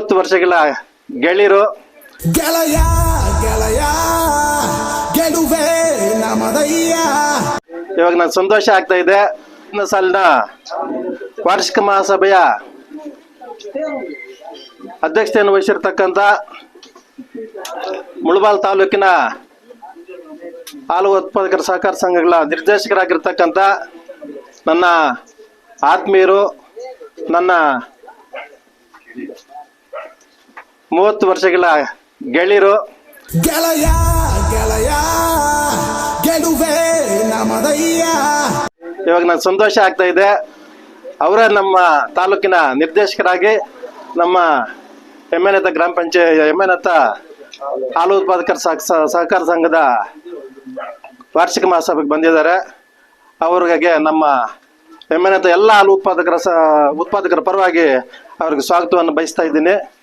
ಮೂವತ್ತು ವರ್ಷಗಳ ಗೆಳೆಯರು. ಗೆಳೆಯ ಗೆಳೆಯ ಗೆಲುವೆ ನಮದಯ್ಯ. ಇವಾಗ ನಾನು ಸಂತೋಷ ಆಗ್ತಾ ಇದೆ. ಸಾಲಿನ ವಾರ್ಷಿಕ ಮಹಾಸಭೆಯ ಅಧ್ಯಕ್ಷತೆಯನ್ನು ವಹಿಸಿರ್ತಕ್ಕಂಥ ಮುಳಬಾಲ್ ತಾಲೂಕಿನ ಹಾಲು ಉತ್ಪಾದಕರ ಸಹಕಾರ ಸಂಘಗಳ ನಿರ್ದೇಶಕರಾಗಿರ್ತಕ್ಕಂಥ ನನ್ನ ಆತ್ಮೀಯರು ನನ್ನ ಮೂವತ್ತು ವರ್ಷಗಳ ಗೆಳೆಯರು ಗೆಳೆಯ ಗೆಳೆಯ ಗೆಲುವೆ ನಮದಯ್ಯ. ಇವಾಗ ನಾನು ಸಂತೋಷ ಆಗ್ತಾ ಇದೆ. ಅವರ ನಮ್ಮ ತಾಲೂಕಿನ ನಿರ್ದೇಶಕರಾಗಿ ನಮ್ಮ ಎಮ್ಮೆನತ ಗ್ರಾಮ ಪಂಚಾಯತ್ ಎಮ್ಮೆನತ್ತ ಹಾಲು ಉತ್ಪಾದಕರ ಸಹ- ಸಹ- ಸಹಕಾರ ಸಂಘದ ವಾರ್ಷಿಕ ಮಹಾಸಭೆಗೆ ಬಂದಿದ್ದಾರೆ. ಅವ್ರಿಗೆ ನಮ್ಮ ಎಮ್ಮೆನತ ಎಲ್ಲ ಹಾಲು ಉತ್ಪಾದಕರ ಸ ಉತ್ಪಾದಕರ ಪರವಾಗಿ ಅವ್ರಿಗೆ ಸ್ವಾಗತವನ್ನು ಬಯಸ್ತಾ ಇದ್ದೀನಿ.